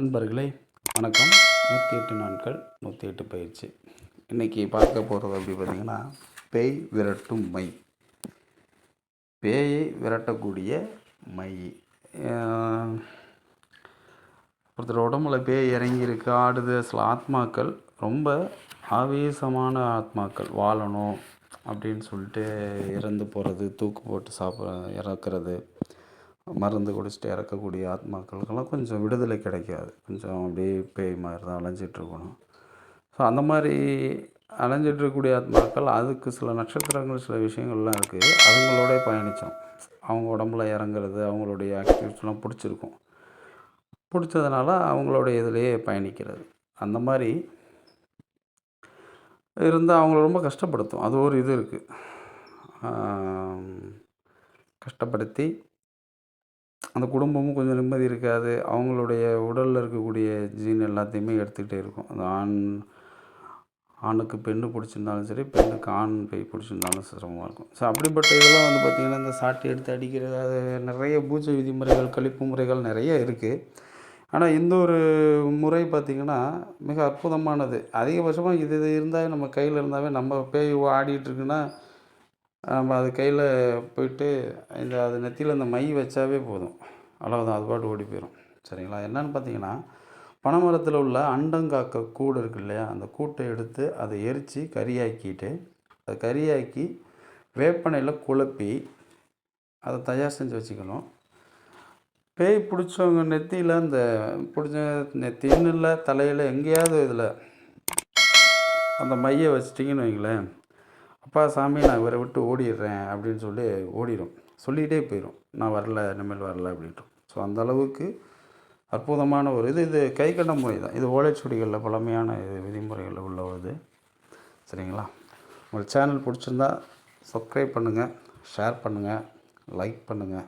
நண்பர்களே வணக்கம். நூற்றி எட்டு நாட்கள் நூற்றி எட்டு பயிற்சி. இன்றைக்கி பார்க்க போகிறது அப்படி பார்த்திங்கன்னா பேய் விரட்டும் மை. பேயை விரட்டக்கூடிய மை. ஒருத்தர் உடம்புல பேய் இறங்கியிருக்கு ஆடுது. சில ஆத்மாக்கள் ரொம்ப ஆவேசமான ஆத்மாக்கள். வாழணும் அப்படின்னு சொல்லிட்டு இறந்து போகிறது தூக்கு போட்டு சாப்பிட இறக்குறது. மருந்து குடிச்சிட்டு இறக்கக்கூடிய ஆத்மாக்களுக்கெல்லாம் கொஞ்சம் விடுதலை கிடைக்காது. கொஞ்சம் அப்படியே பேய் மாதிரி தான் அலைஞ்சிட்டு இருக்கணும் ஸோ அந்த மாதிரி அலைஞ்சிட்டு இருக்கக்கூடிய ஆத்மாக்கள் அதுக்கு சில நட்சத்திரங்கள் சில விஷயங்கள்லாம் இருக்குது அதுங்களோட பயணித்தோம் அவங்க உடம்புல இறங்குறது அவங்களுடைய ஆக்டிவிட்டிலாம் பிடிச்சிருக்கும். பிடிச்சதுனால அவங்களுடைய இதிலேயே பயணிக்கிறது. அந்த மாதிரி இருந்தால் அவங்கள ரொம்ப கஷ்டப்படுத்தும். அது ஒரு இது இருக்குது கஷ்டப்படுத்தி அந்த குடும்பமும் கொஞ்சம் நிம்மதி இருக்காது. அவங்களுடைய உடலில் இருக்கக்கூடிய ஜீன் எல்லாத்தையுமே எடுத்துக்கிட்டே இருக்கும். அந்த ஆண் ஆணுக்கு பெண்ணு பிடிச்சிருந்தாலும் சரி பெண்ணுக்கு ஆண் பேய் பிடிச்சிருந்தாலும் சிரமமாக இருக்கும். ஸோ அப்படிப்பட்ட இதெல்லாம் வந்து பார்த்திங்கன்னா இந்த சாட்டை எடுத்து அடிக்கிறது அது நிறைய பூஜை விதிமுறைகள் கழிப்பு முறைகள் நிறைய இருக்குது ஆனால் இந்த ஒரு முறை பார்த்திங்கன்னா மிக அற்புதமானது. அதிகபட்சமாக இது இது இருந்தால் நம்ம கையில் இருந்தாவே நம்ம பேய் ஆடிட்டுருக்குன்னா நம்ம அது கையில் போயிட்டு இந்த அது நெத்தியில் அந்த மை வச்சாவே போதும். அவ்வளோதான் அது பாட்டு ஓடி போயிடும் சரிங்களா? என்னன்னு பார்த்தீங்கன்னா பனைமரத்தில் உள்ள அண்டங்காக்க கூடு இருக்கு இல்லையா? அந்த கூட்டை எடுத்து அதை எரித்து கறியாக்கிட்டு அதை கறியாக்கி வேப்பனையில் குழப்பி அதை தயார் செஞ்சு வச்சுக்கணும். பேய் பிடிச்சவங்க நெத்தியில் அந்த பிடிச்ச நெத்தின்னு இல்லை தலையில் எங்கேயாவது இதில் அந்த மையை வச்சிட்டிங்கன்னு வைங்களேன். அப்பா சாமி நான் இவரை விட்டு ஓடிடுறேன் அப்படின்னு சொல்லி ஓடிடும். சொல்லிகிட்டே போயிடும். நான் வரல இனிமேல் வரல அப்படின்ட்டு. ஸோ அந்த அளவுக்கு அற்புதமான ஒரு இது. இது கை கண்ட முறை தான். இது ஓலைச்சுடிகளில் பழமையான இது விதிமுறைகளில் உள்ள ஒரு இது. சரிங்களா? உங்கள் சேனல் பிடிச்சிருந்தா சப்ஸ்கிரைப் பண்ணுங்கள் ஷேர் பண்ணுங்கள் லைக் பண்ணுங்கள்